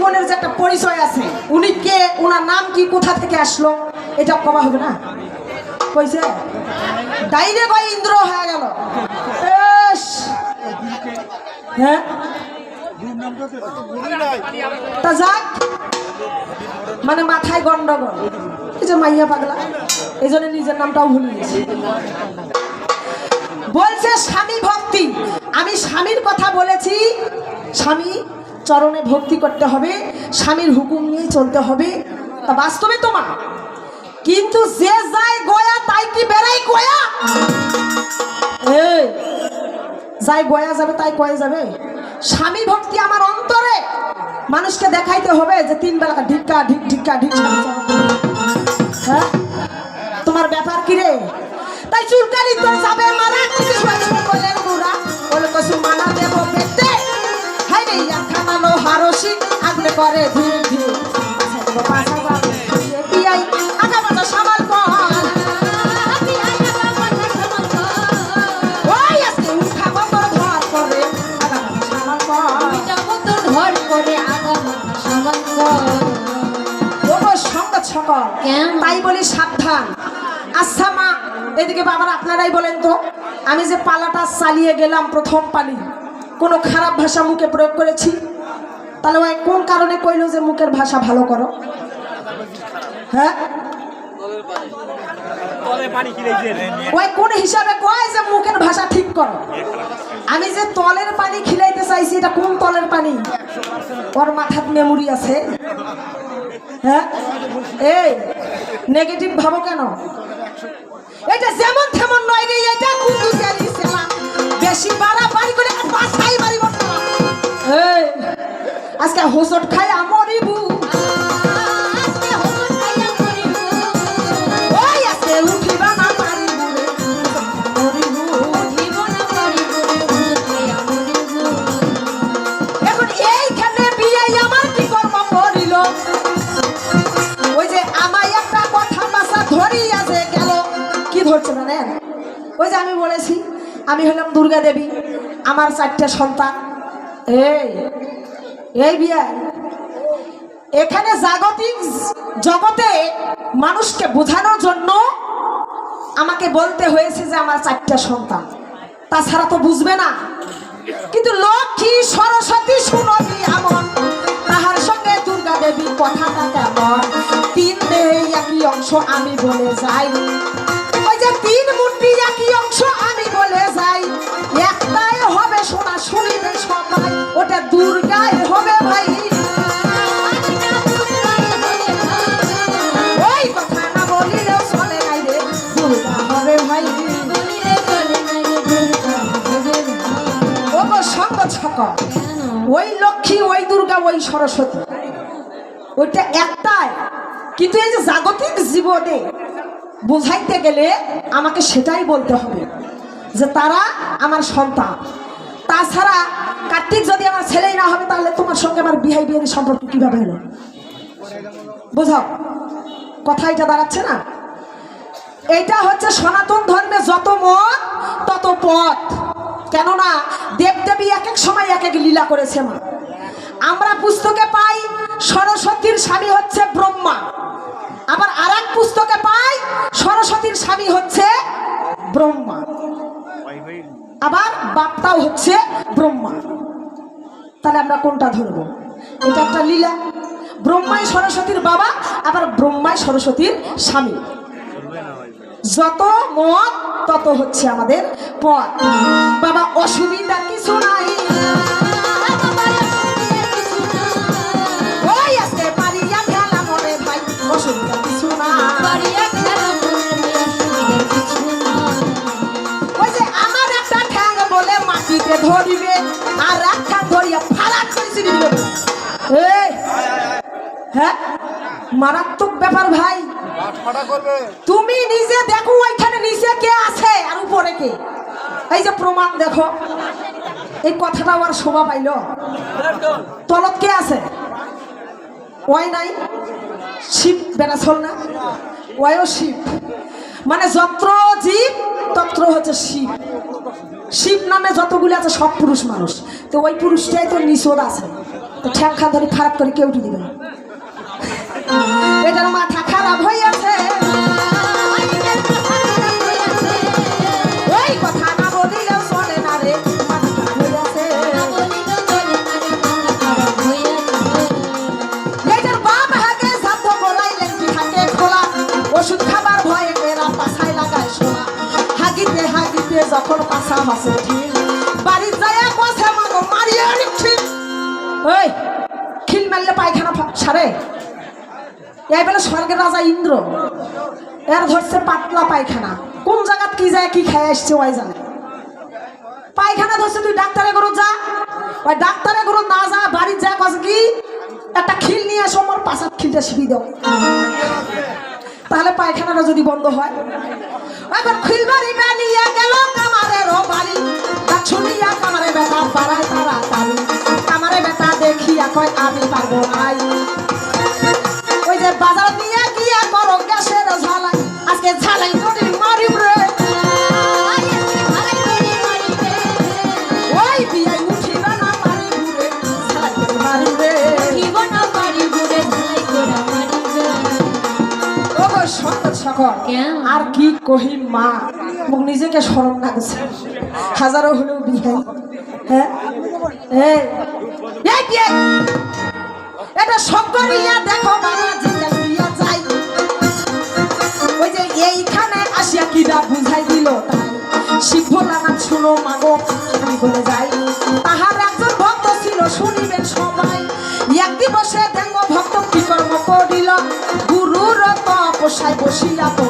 জীবনের যে একটা পরিচয় আছে, উনি কে ওনার নাম কি, কোথা থেকে আসলো, এটা কবা হবে না? কইছে ডাইরে কয় ইন্দ্র হয়ে গেল! হ্যাঁ? তা যাক। মানে মাথায় গন্ডগোল। এই যে মাইয়া পাগলা, এই জন্য নিজের নামটাও ভুলে গেছি। বলছে, স্বামী ভক্তি। আমি স্বামীর কথা বলেছি। স্বামী চরণে ভক্তি করতে হবে স্বামীর হুকুম নিয়ে চলতে হবে তা বাস্তবে তোমার কিন্তু যে যায় গয়া তাই কি বেড়াই গয়া যাই গয়া যাবে তাই কয়ে যাবে স্বামী ভক্তি আমার অন্তরে মানুষকে দেখাইতে হবে যে তিন বেলা ঢিক ঢিক ধরে। হ্যাঁ তোমার ব্যাপার কি রে তাই চুলকানি তোর যাবে মারা কসু মানা দেব খানালো হারসি আগুনে করে। ধীরে ধীরে আগা বাজা সামাল? তাই বলি সাবধান। আচ্ছা মা এদিকে বাবার আপনারাই বলেন তো আমি যে পালাটা চালিয়ে গেলাম প্রথম পালি। কোনো খারাপ ভাষা মুখে প্রয়োগ করেছি? তাহলে ওই কোন কারণে কইলো যে মুখের ভাষা ভালো করো? হ্যাঁ? কোন হিসাবে কয় যে মুখের ভাষা ঠিক করো? আমি যে তলের পানি খিলাইতে চাইছি, এটা কোন পানি? আছে। হ্যাঁ? এই নেগেটিভ ভাবো কেন? এটা যেমন তেমন নয় রে, এটা চালি সেলা বেশি বাড়া বাড়ি করে পাছাই মারিব। না আজকে হোসট খাই আমরিবু এখন এইখানে বিয়ে, আমার ওই যে আমি বলেছি, আমি হলাম দুর্গা দেবী, আমার চারটে সন্তান। এই এই এখানে জাগতিক জগতে মানুষকে বোঝানোর জন্য আমাকে বলতে হয়েছে যে আমার চারটা সন্তান। তাছাড়া তো বুঝবে না। কিন্তু লক্ষ্মী, সরস্বতী সুনদী এমন তাহার সঙ্গে দুর্গা দেবী কথাটা কেমন? তিন দেহে একই অংশ আমি বলে যাই। ওই যে তিন মূর্তি আমি যাই একটাই হবে সোনা শুনিবে সবাই, ওটা দুর্গাই হবে ভাই। ওই কথা না বলিলেও চলে নাই রে হবে ভাই। ও গো সঙ্গ ছক, ওই লক্ষ্মী, ওই দুর্গা, ওই সরস্বতী। ওইটা একটাই। কিন্তু এই যে জাগতিক জীবনে বোঝাইতে গেলে আমাকে সেটাই বলতে হবে। যে তারা আমার সন্তান। তাছাড়া কার্তিক যদি আমার ছেলেই না হবে, তাহলে তোমার সঙ্গে আমার বিহাই বিয়ের সম্পর্ক কীভাবে হলো? বোঝাও কথা এটা দাঁড়াচ্ছে না? এটা হচ্ছে সনাতন ধর্মে যত মত, তত পথ। কেননা দেবদেবী এক এক সময় এক এক লীলা করেছে মা। আমরা পুস্তকে পাই সরস্বতীর স্বামী হচ্ছে ব্রহ্মা। আবার আর পুস্তকে পাই সরস্বতীর স্বামী হচ্ছে ব্রহ্মা। আবার বাপটাও হচ্ছে ব্রহ্মা। তাহলে আমরা কোনটা ধরব? এটা একটা লীলা। ব্রহ্মাই সরস্বতীর বাবা, আবার ব্রহ্মাই সরস্বতীর স্বামী। যত মত তত হচ্ছে আমাদের পথ। বাবা, অসুবিধা কিছু নাই। মাটিতে ধরিবে আর এক ধরিয়া ফালাক করে ছিঁড়ে এই হ্যাঁ? মারাত্মক ব্যাপার ভাই। তুমি নিজে দেখো ওইখানে নিচে কে আছে আর উপরে কে। এই যে প্রমাণ দেখো। এই কথাটা আমার শোভা পাইল। তলত কে আছে? ওই নাই? শিব বেড়াছল না? ওয়ও শিব। মানে যত্র জীব তত্র হচ্ছে শিব। শিব নামে যতগুলি আছে, সব পুরুষ মানুষ। তো ওই পুরুষটাই তো নিচোর আছে। তো ঠ্যাং খা ধরে খারাপ করে কেউ দিবে না। এটার মাথা খারাপ হয়ে ওই পাছা মাসে বাড়ি ওই খিল মারলে পায়খানা সারে এই বেলা স্বর্গের রাজা ইন্দ্র, এর ধরছে পাতলা পায়খানা। কোন জায়গাত কি যায়, কি খেয়ে আসছে ওই জানে। পায়খানা ধরছে, তুই ডাক্তারে গরু যা। ওই ডাক্তারে গরু না যা বাড়ি যা কস কি, একটা খিল নিয়ে আসো আমার পাশার খিলটা শিখি দাও। তাহলে পায়খানাটা যদি বন্ধ হয় এবার খিল বাড়ি নিয়ে গেল কামারের বাড়ি। তা ছুলিয়া কামারে বেটা পাড়ায় তারা তারি কামারে বেটা দেখিয়া কয়, আমি পারব নাই। আর কি কহি মা? মোক নিজেকে স্মরণ লাগছে হাজারো হলেও বিহাই। হ্যাঁ? এটা দেখো বাবা জিজ্ঞাসা দিয়া যাই ওই যে এইখানে আসিয়া কিরা বুঝাই দিল তাই। শিব নাম শুনো মাগো আমি বলে যাই। তাহার একজন ভক্ত ছিল, শুনিবেন সবাই। এক দিবসে দেঙ্গ ভক্ত কি কর্ম করিল। গুরুর তপস্যায় বসিয়া আমার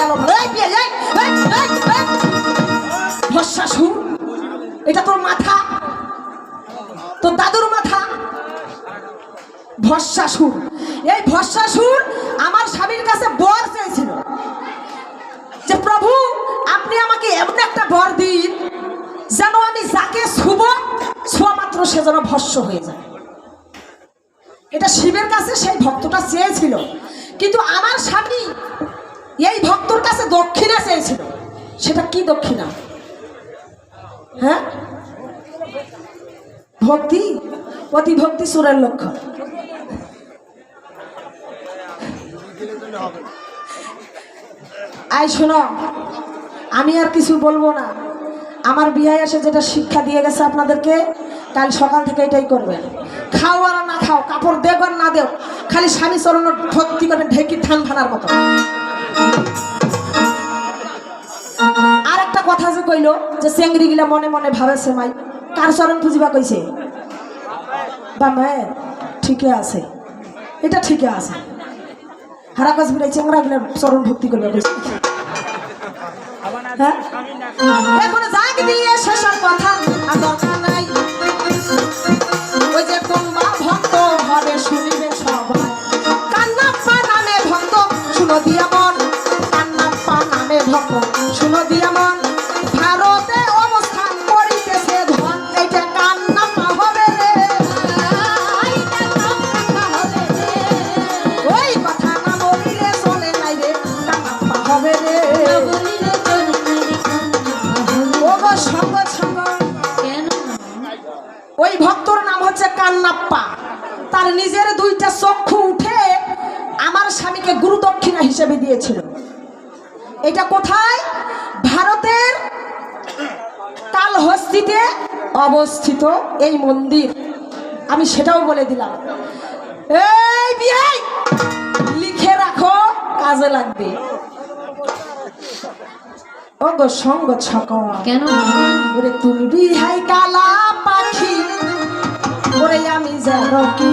গেল। এটা তোর মাথা? তোর দাদুর মাথা? ভস্মাসুর এই ভস্মাসুর আমার স্বামীর কাছে বর চেয়েছিল যে, প্রভু, আপনি আমাকে এমন একটা বর দিন যেন আমি যাকে শুভ ছোঁয়া সে যেন ভস্য হয়ে যায়। এটা শিবের কাছে সেই ভক্তটা চেয়েছিল। কিন্তু আমার স্বামী এই ভক্তর কাছে দক্ষিণা চেয়েছিল। সেটা কি দক্ষিণা? হ্যাঁ? ভক্তি? অতি ভক্তি সুরের লক্ষণ। আই শোনো, আমি আর কিছু বলব না। আমার বিহায় এসে যেটা শিক্ষা দিয়ে গেছে আপনাদেরকে, কাল সকাল থেকে এটাই করবেন। খাও আর না খাও, কাপড় দেব আর না দেও খালি স্বামী চরণ ভক্তি করবেন ঢেকি থান ফানার মতো। আর একটা কথা যে কইলো, যে চেংড়ি গিলা মনে মনে ভাবেছে মাই, কার চরণ পুজিবা কইছে? বা মায়ের ঠিকই আছে। এটা ঠিকই আছে। হারা কাজ বিলাই চেংড়া গিলা চরণ ভক্তি করবে কইছে। হ্যাঁ? এখন যাক দিয়ে শেষের কথা আর দরকার নাই। দিয়া মন এটা কোথায়? ভারতের কালহস্তিতে অবস্থিত এই মন্দির। আমি সেটাও বলে দিলাম। এই বিহাই লিখে রাখো কাজে লাগবে। ও গো সঙ্গ ছক কেন? ওরে তুমি বিহাই কালা পাখি ওরে আমি যেন কি?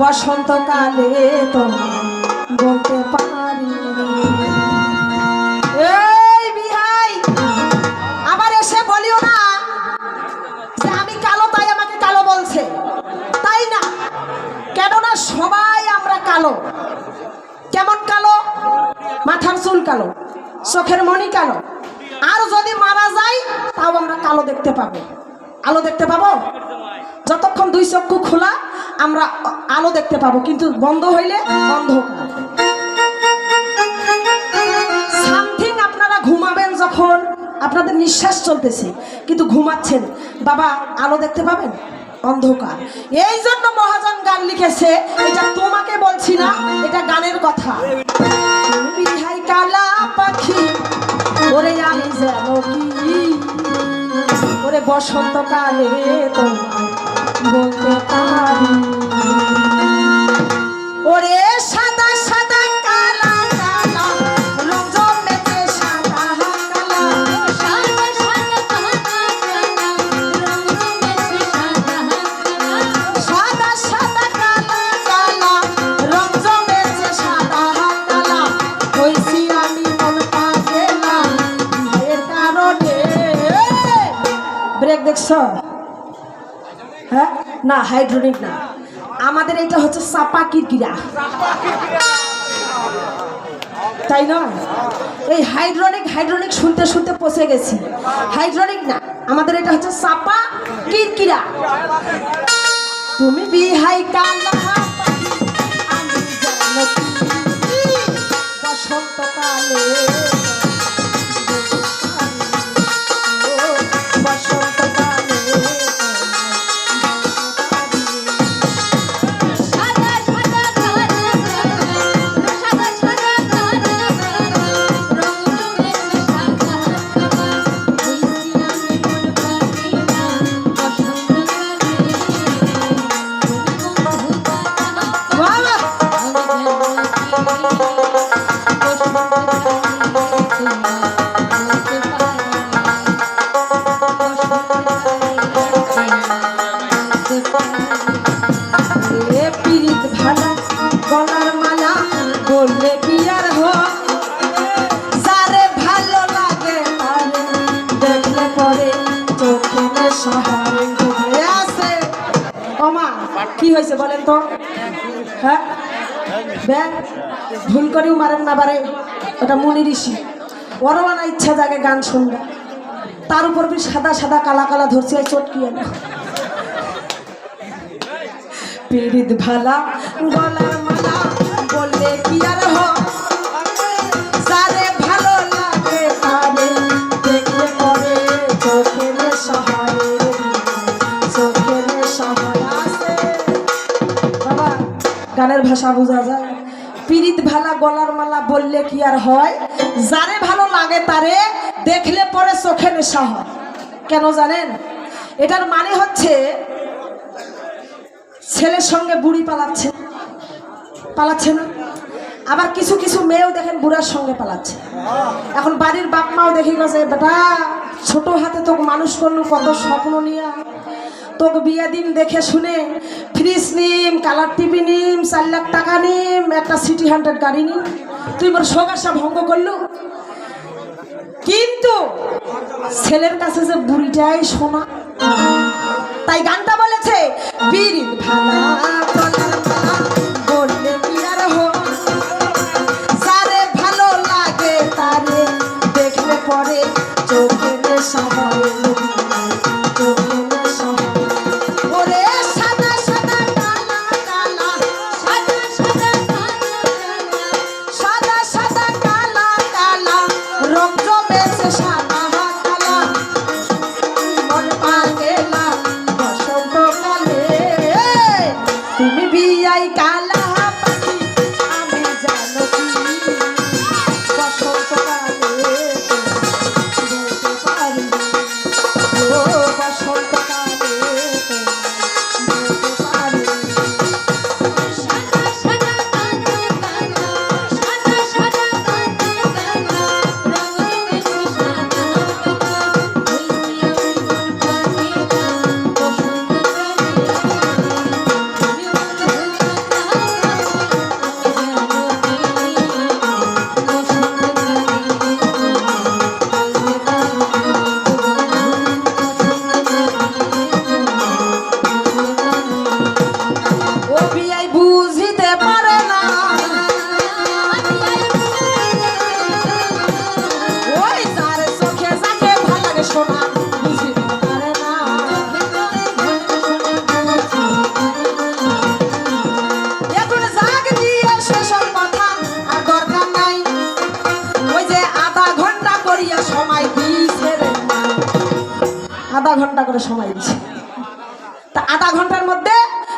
বসন্তকালে তোমার বলতে পারি চোখের মনি কালো আর যদি মারা যায়, তাও আমরা কালো দেখতে পাবো। আলো দেখতে পাবো? যতক্ষণ দুই চক্ষু খোলা, আমরা আলো দেখতে পাবো। কিন্তু বন্ধ হইলে অন্ধকার সামথিং আপনারা ঘুমাবেন যখন, আপনাদের নিঃশ্বাস চলতেছে, কিন্তু ঘুমাচ্ছেন। বাবা, আলো দেখতে পাবেন? অন্ধকার। এই জন্য মহাজন গান লিখেছে, এটা তোমাকে বলছি না, এটা গানের কথা। বিহাই কালা পাখি ওরে আমি ওরে বসন্তকালে তোমায় বলতে ওরে ব্রেক হ্যাঁ? না হাইড্রোনিক না। আমাদের এটা হচ্ছে চাপা কিরকিরা তাই নয় এই হাইড্রোনিক হাইড্রোনিক শুনতে শুনতে পচে গেছি। হাইড্রোনিক না, আমাদের এটা হচ্ছে চাপা কিরকিরা তুমি বিহাই কালা ব্যাগ ভুল করেও মারেন না বারে, ওটা মুনি ঋষি। ওরও না ইচ্ছা জাগে গান শুনবে। তার উপর বি সাদা সাদা কালা কালা ধরছে ওই চটকিয়ে না। পীড়িত ভালা গলার মালা, বললে কি আর হয় গানের ভাষা বোঝা যায়। পীড়িত ভালা গলার মালা বললে কি আর হয়? যারে ভালো লাগে তারে দেখলে পরে চোখে নেশা হয়। কেন জানেন? এটার মানে হচ্ছে ছেলের সঙ্গে বুড়ি পালাচ্ছে। পালাচ্ছে না। আবার কিছু কিছু মেয়েও দেখেন বুড়ার সঙ্গে পালাচ্ছে। এখন বাড়ির বাপ মাও দেখি গেছে, বেটা, ছোট হাতে তোকে মানুষ করলু কত স্বপ্ন নিয়ে। তোকে বিয়ে দিন দেখে শুনে ফ্রিজ নিম, কালার টিভি নিম, চার লাখ টাকা নিম, একটা সিটি হান্ড্রেড গাড়ি নিম। তুই মোর সোগাসা ভঙ্গ করলু। কিন্তু ছেলের কাছে যে বুড়িটাই শোনা তাই গানটা বলেছে, বীর ভালা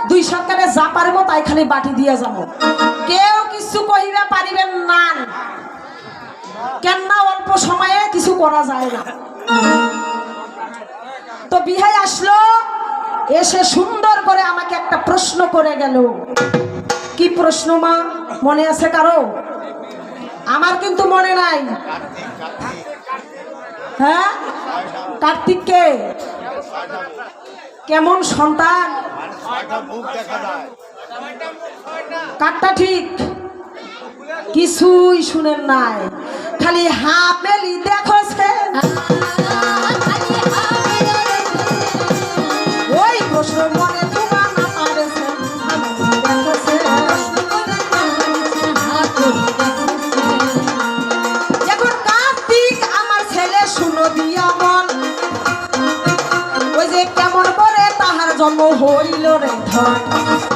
দুই সরকারে যা পারব তাই খালি বাটি দিয়ে যাব। কেউ কিছু কহিবে পারিবেন না। কেন না অল্প সময়ে কিছু করা যায় না। তো বিহাই আসলো, এসে সুন্দর করে আমাকে একটা প্রশ্ন করে গেল। কি প্রশ্ন মা? মনে আছে কারও? আমার কিন্তু মনে নাই। হ্যাঁ? কার্তিককে? কেমন সন্তান? কাটটা ঠিক? কিছুই শুনেন নাই। খালি হাফেলি দেখো জন্ম হইল রে ধন।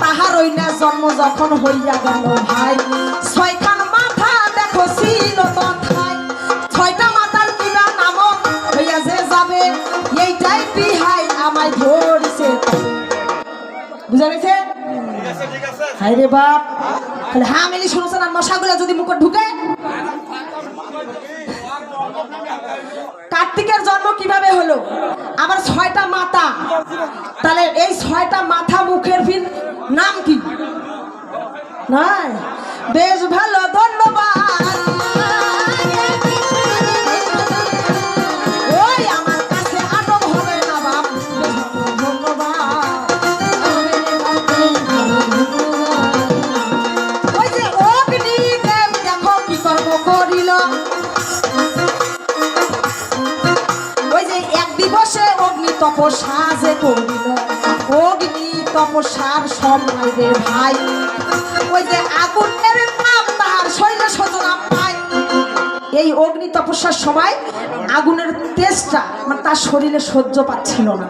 তাহার ওই না জন্ম যখন হইয়া গেল ভাই। ছয়খান মাথা দেখো ছিল তথায় ছয়টা মাথার কিবা নাম হইয়া যে যাবে এইটাই বিহাই আমায় ধরিছে বুঝা গেছে? হাই রে বাপ। তাহলে হ্যাঁ মেলি শুনছে না মশাগুলো যদি মুখে ঢুকে? হলো? আবার ছয়টা মাথা। তাহলে এই ছয়টা মাথা মুখের ফির নাম কি? নাই। বেশ ভালো, ধন্যবাদ। অগ্নি যে করিল, অগ্নি তপসার সময় রে ভাই। ওই যে আগুনের তাপ তাহার শৈল সজনা পায়। এই অগ্নি তপস্যার সময় আগুনের তেজটা মানে তার শরীরে সহ্য পাচ্ছিল না।